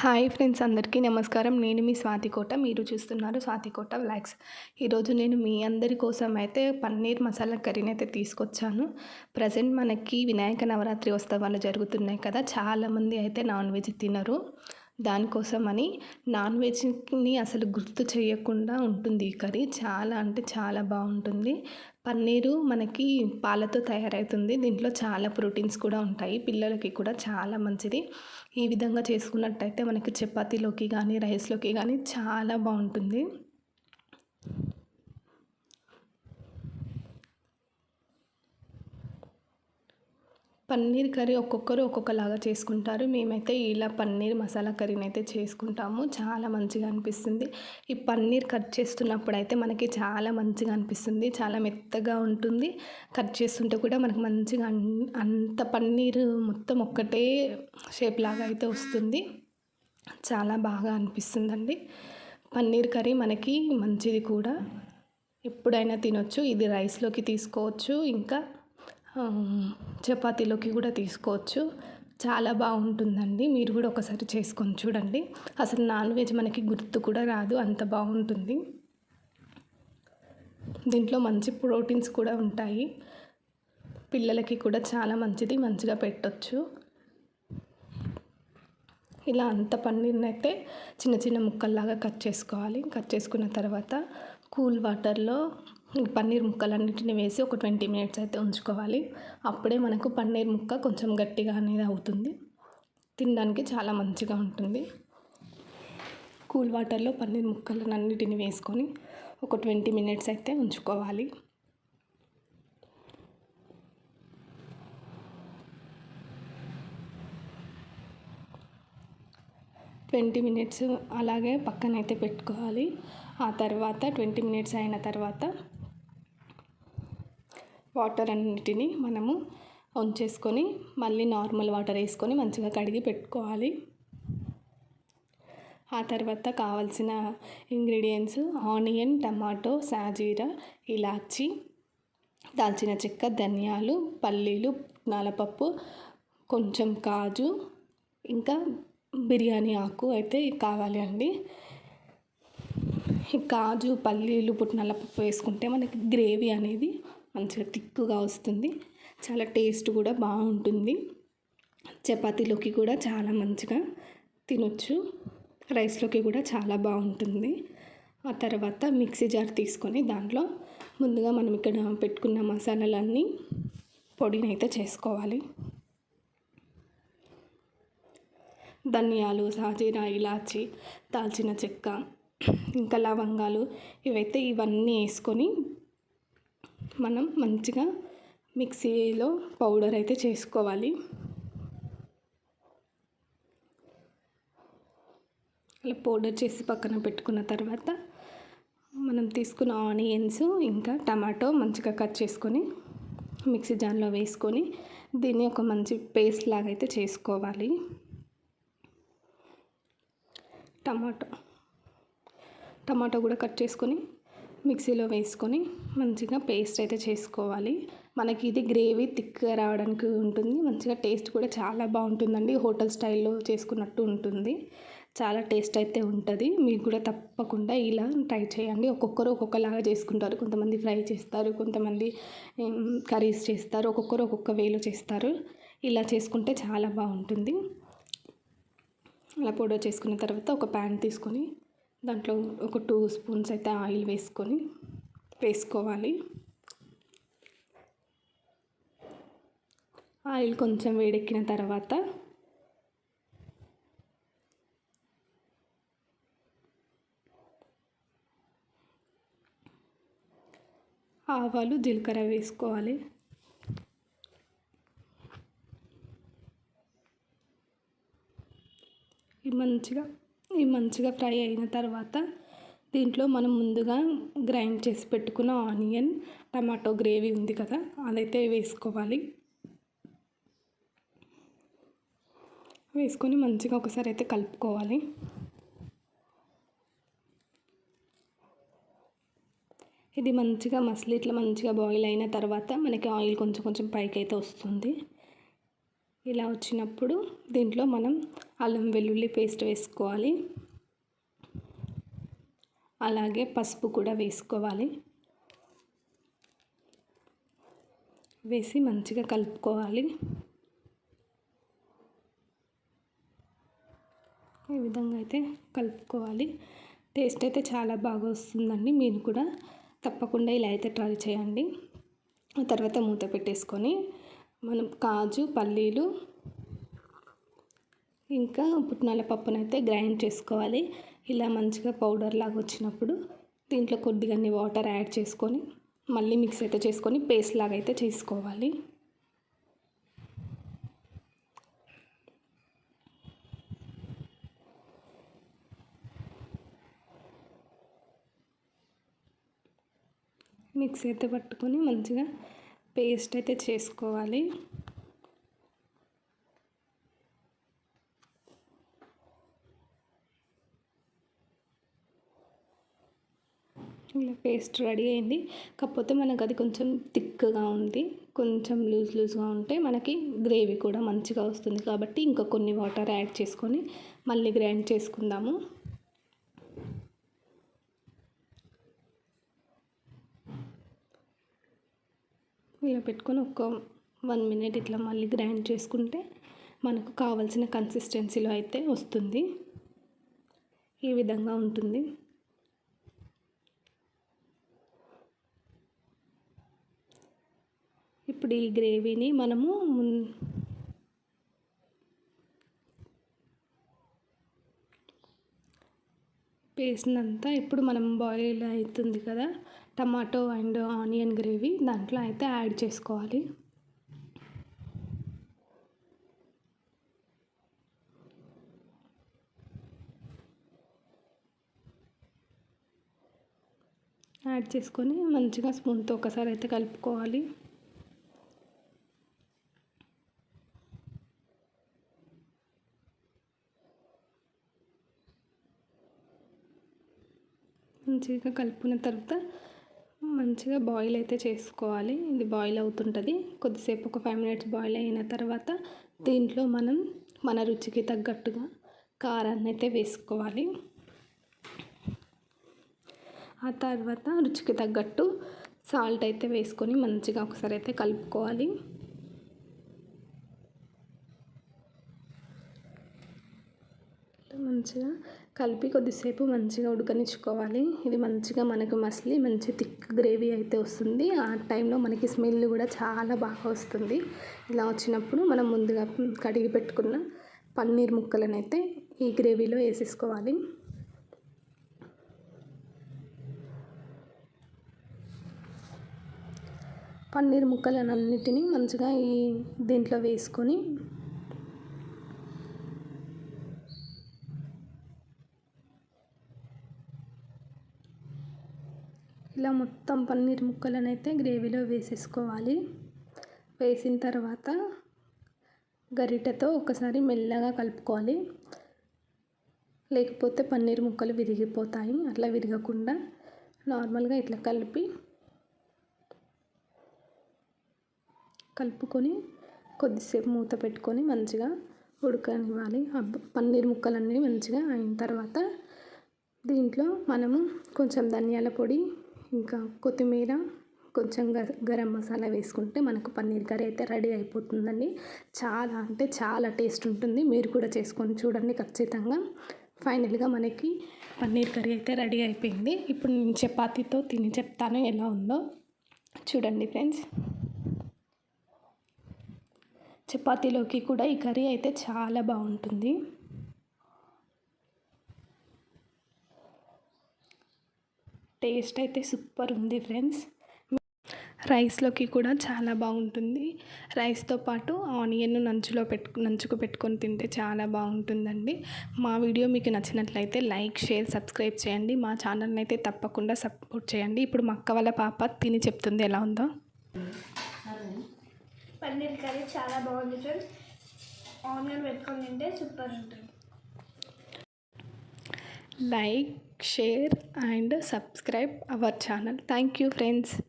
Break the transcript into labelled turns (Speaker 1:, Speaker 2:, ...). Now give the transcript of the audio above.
Speaker 1: Hi friends అందరికీ నమస్కారం నేను మీ స్వాతికోట మీరు చూస్తున్నారు స్వాతికోట వ్లాగ్స్ ఈరోజు నేను మీ అందరి కోసం అయితే పన్నీర్ మసాలా కర్రీని అయితే తీసుకొచ్చాను ప్రజెంట్ మనకి వినాయక నవరాత్రి ఉత్సవాలు జరుగుతున్నాయి కదా చాలామంది అయితే నాన్ వెజ్ తినరు దానికోసమని నాన్ వెజ్ని అసలు గుర్తు చేయకుండా ఉంటుంది ఈ కర్రీ చాలా అంటే చాలా బాగుంటుంది పన్నీరు మనకి పాలతో తయారవుతుంది దీంట్లో చాలా ప్రోటీన్స్ కూడా ఉంటాయి పిల్లలకి కూడా చాలా మంచిది ఈ విధంగా చేసుకున్నట్టయితే మనకి చపాతీలోకి కానీ రైస్లోకి కానీ చాలా బాగుంటుంది పన్నీర్ కర్రీ ఒక్కొక్కరు ఒక్కొక్కలాగా చేసుకుంటారు మేమైతే ఇలా పన్నీర్ మసాలా కర్రీని అయితే చేసుకుంటాము చాలా మంచిగా అనిపిస్తుంది ఈ పన్నీర్ కట్ చేస్తున్నప్పుడు అయితే మనకి చాలా మంచిగా అనిపిస్తుంది చాలా మెత్తగా ఉంటుంది కట్ చేస్తుంటే కూడా మనకు మంచిగా అంత పన్నీర్ మొత్తం ఒక్కటే షేప్ లాగా అయితే వస్తుంది చాలా బాగా అనిపిస్తుందండి పన్నీర్ కర్రీ మనకి మంచిది కూడా ఎప్పుడైనా తినొచ్చు ఇది రైస్లోకి తీసుకోవచ్చు ఇంకా చపాతీలోకి కూడా తీసుకోవచ్చు చాలా బాగుంటుందండి మీరు కూడా ఒకసారి చేసుకొని చూడండి అసలు నాన్ వెజ్ మనకి గుర్తు కూడా రాదు అంత బాగుంటుంది దీంట్లో మంచి ప్రోటీన్స్ కూడా ఉంటాయి పిల్లలకి కూడా చాలా మంచిది మంచిగా పెట్టొచ్చు ఇలా అంత పన్నీర్నైతే చిన్న చిన్న ముక్కల్లాగా కట్ చేసుకోవాలి కట్ చేసుకున్న తర్వాత కూల్ వాటర్లో పన్నీర్ ముక్కలన్నింటిని వేసి ఒక ట్వంటీ మినిట్స్ అయితే ఉంచుకోవాలి అప్పుడే మనకు పన్నీర్ ముక్క కొంచెం గట్టిగా అనేది అవుతుంది తినడానికి చాలా మంచిగా ఉంటుంది కూల్ వాటర్లో పన్నీర్ ముక్కలను అన్నిటిని వేసుకొని ఒక ట్వంటీ మినిట్స్ అయితే ఉంచుకోవాలి ట్వంటీ మినిట్స్ అలాగే పక్కనైతే పెట్టుకోవాలి ఆ తర్వాత ట్వంటీ మినిట్స్ అయిన తర్వాత వాటర్ అన్నిటిని మనము ఉంచేసుకొని మళ్ళీ నార్మల్ వాటర్ వేసుకొని మంచిగా కడిగి పెట్టుకోవాలి ఆ తర్వాత కావాల్సిన ఇంగ్రీడియంట్స్ ఆనియన్ టమాటో సాజీరా ఇలాచి దాల్చిన చెక్క ధనియాలు పల్లీలు నలపప్పు కొంచెం కాజు ఇంకా బిర్యానీ ఆకు అయితే కావాలి అండి కాజు పల్లీలు పుట్నాల పప్పు వేసుకుంటే మనకి గ్రేవీ అనేది మంచిగా థిక్గా వస్తుంది చాలా టేస్ట్ కూడా బాగుంటుంది చపాతీలోకి కూడా చాలా మంచిగా తినొచ్చు రైస్లోకి కూడా చాలా బాగుంటుంది ఆ తర్వాత మిక్సీ జార్ తీసుకొని దాంట్లో ముందుగా మనం ఇక్కడ పెట్టుకున్న మసాలాలన్నీ పొడిని అయితే చేసుకోవాలి ధనియాలు సాజీరా ఇలాచి దాల్చిన చెక్క ఇంకా లవంగాలు ఇవైతే ఇవన్నీ వేసుకొని మనం మంచిగా మిక్సీలో పౌడర్ అయితే చేసుకోవాలి అలా పౌడర్ చేసి పక్కన పెట్టుకున్న తర్వాత మనం తీసుకున్న ఆనియన్స్ ఇంకా టమాటో మంచిగా కట్ చేసుకొని మిక్సీ జాన్లో వేసుకొని దీన్ని ఒక మంచి పేస్ట్ లాగా అయితే చేసుకోవాలి టమాటో టమాటో కూడా కట్ చేసుకొని మిక్సీలో వేసుకొని మంచిగా పేస్ట్ అయితే చేసుకోవాలి మనకి ఇది గ్రేవీ థిక్గా రావడానికి ఉంటుంది మంచిగా టేస్ట్ కూడా చాలా బాగుంటుందండి హోటల్ స్టైల్లో చేసుకున్నట్టు ఉంటుంది చాలా టేస్ట్ అయితే ఉంటుంది మీరు కూడా తప్పకుండా ఇలా ట్రై చేయండి ఒక్కొక్కరు ఒక్కొక్కలాగా చేసుకుంటారు కొంతమంది ఫ్రై చేస్తారు కొంతమంది కర్రీస్ చేస్తారు ఒక్కొక్కరు ఒక్కొక్క వేలో చేస్తారు ఇలా చేసుకుంటే చాలా బాగుంటుంది అలా పొడో చేసుకున్న తర్వాత ఒక ప్యాన్ తీసుకొని దాంట్లో ఒక టూ స్పూన్స్ అయితే ఆయిల్ వేసుకొని వేసుకోవాలి ఆయిల్ కొంచెం వేడెక్కిన తర్వాత ఆవాలు జీలకర్ర వేసుకోవాలి మంచిగా ఇవి మంచిగా ఫ్రై అయిన తర్వాత దీంట్లో మనం ముందుగా గ్రైండ్ చేసి పెట్టుకున్న ఆనియన్ టమాటో గ్రేవీ ఉంది కదా అదైతే వేసుకోవాలి వేసుకొని మంచిగా ఒకసారి అయితే కలుపుకోవాలి ఇది మంచిగా మసలి ఇట్లా మంచిగా బాయిల్ అయిన తర్వాత మనకి ఆయిల్ కొంచెం కొంచెం పైకి అయితే వస్తుంది ఇలా వచ్చినప్పుడు దీంట్లో మనం అల్లం వెల్లుల్లి పేస్ట్ వేసుకోవాలి అలాగే పసుపు కూడా వేసుకోవాలి వేసి మంచిగా కలుపుకోవాలి ఈ విధంగా అయితే కలుపుకోవాలి టేస్ట్ అయితే చాలా బాగా వస్తుందండి మీరు కూడా తప్పకుండా ఇలా అయితే ట్రై చేయండి తర్వాత మూత పెట్టేసుకొని మనం కాజు పల్లీలు ఇంకా పుట్నాల పప్పునైతే గ్రైండ్ చేసుకోవాలి ఇలా మంచిగా పౌడర్ లాగా వచ్చినప్పుడు దీంట్లో కొద్దిగా వాటర్ యాడ్ చేసుకొని మళ్ళీ మిక్స్ అయితే చేసుకొని పేస్ట్ లాగా అయితే చేసుకోవాలి మిక్స్ అయితే పట్టుకొని మంచిగా పేస్ట్ అయితే చేసుకోవాలి ఇలా పేస్ట్ రెడీ అయింది కాకపోతే మనకు అది కొంచెం థిక్గా ఉంది కొంచెం లూజ్ లూజ్గా ఉంటే మనకి గ్రేవీ కూడా మంచిగా వస్తుంది కాబట్టి ఇంకా కొన్ని వాటర్ యాడ్ చేసుకొని మళ్ళీ గ్రైండ్ చేసుకుందాము ఇలా పెట్టుకొని ఒక వన్ మినిట్ ఇట్లా మళ్ళీ గ్రైండ్ చేసుకుంటే మనకు కావాల్సిన కన్సిస్టెన్సీలో అయితే వస్తుంది ఈ విధంగా ఉంటుంది ఇప్పుడు ఈ గ్రేవీని మనము వేసినంత ఇప్పుడు మనం బాయిల్ అవుతుంది కదా టమాటో అండ్ ఆనియన్ గ్రేవీ దాంట్లో అయితే యాడ్ చేసుకోవాలి యాడ్ చేసుకొని మంచిగా స్పూన్తో ఒకసారి అయితే కలుపుకోవాలి మంచిగా కలుపుకున్న తర్వాత మంచిగా బాయిల్ అయితే చేసుకోవాలి ఇది బాయిల్ అవుతుంటుంది కొద్దిసేపు ఒక ఫైవ్ మినిట్స్ బాయిల్ అయిన తర్వాత దీంట్లో మనం మన రుచికి తగ్గట్టుగా కారాన్ని అయితే వేసుకోవాలి ఆ తర్వాత రుచికి తగ్గట్టు సాల్ట్ అయితే వేసుకొని మంచిగా ఒకసారి అయితే కలుపుకోవాలి మంచిగా కలిపి కొద్దిసేపు మంచిగా ఉడకనిచ్చుకోవాలి ఇది మంచిగా మనకు మసిలి మంచి థిక్ గ్రేవీ అయితే వస్తుంది ఆ టైంలో మనకి స్మెల్ కూడా చాలా బాగా వస్తుంది ఇలా వచ్చినప్పుడు మనం ముందుగా కడిగి పెట్టుకున్న పన్నీర్ ముక్కలను అయితే ఈ గ్రేవీలో వేసేసుకోవాలి పన్నీర్ ముక్కలన్నిటిని మంచిగా ఈ దీంట్లో వేసుకొని ఇలా మొత్తం పన్నీర్ ముక్కలను అయితే గ్రేవీలో వేసేసుకోవాలి వేసిన తర్వాత గరిటెతో ఒకసారి మెల్లగా కలుపుకోవాలి లేకపోతే పన్నీర్ ముక్కలు విరిగిపోతాయి అట్లా విరగకుండా నార్మల్గా ఇట్లా కలిపి కలుపుకొని కొద్దిసేపు మూత పెట్టుకొని మంచిగా ఉడకనివ్వాలి పన్నీర్ ముక్కలన్నీ మంచిగా అయిన తర్వాత దీంట్లో మనము కొంచెం ధనియాల పొడి ఇంకా కొత్తిమీర కొంచెం గరం మసాలా వేసుకుంటే మనకు పన్నీర్ కర్రీ అయితే రెడీ అయిపోతుందండి చాలా అంటే చాలా టేస్ట్ ఉంటుంది మీరు కూడా చేసుకొని చూడండి ఖచ్చితంగా ఫైనల్గా మనకి పన్నీర్ కర్రీ అయితే రెడీ అయిపోయింది ఇప్పుడు నేను చపాతీతో తిని చెప్తాను ఎలా ఉందో చూడండి ఫ్రెండ్స్ చపాతీలోకి కూడా ఈ కర్రీ అయితే చాలా బాగుంటుంది టేస్ట్ అయితే సూపర్ ఉంది ఫ్రెండ్స్ రైస్లోకి కూడా చాలా బాగుంటుంది రైస్తో పాటు ఆనియన్ నంచులో పెట్టు నంచుకు పెట్టుకొని తింటే చాలా బాగుంటుందండి మా వీడియో మీకు నచ్చినట్లయితే లైక్ షేర్ సబ్స్క్రైబ్ చేయండి మా ఛానల్ని అయితే తప్పకుండా సపోర్ట్ చేయండి ఇప్పుడు మా అక్క వాళ్ళ పాప తిని చెప్తుంది ఎలా ఉందో
Speaker 2: పన్నీర్ కర్రీ చాలా బాగుంది ఫ్రెండ్స్ ఆనియన్ పెట్టుకొని తింటే సూపర్ ఉంటుంది
Speaker 1: like share and subscribe our channel. Thank you, friends.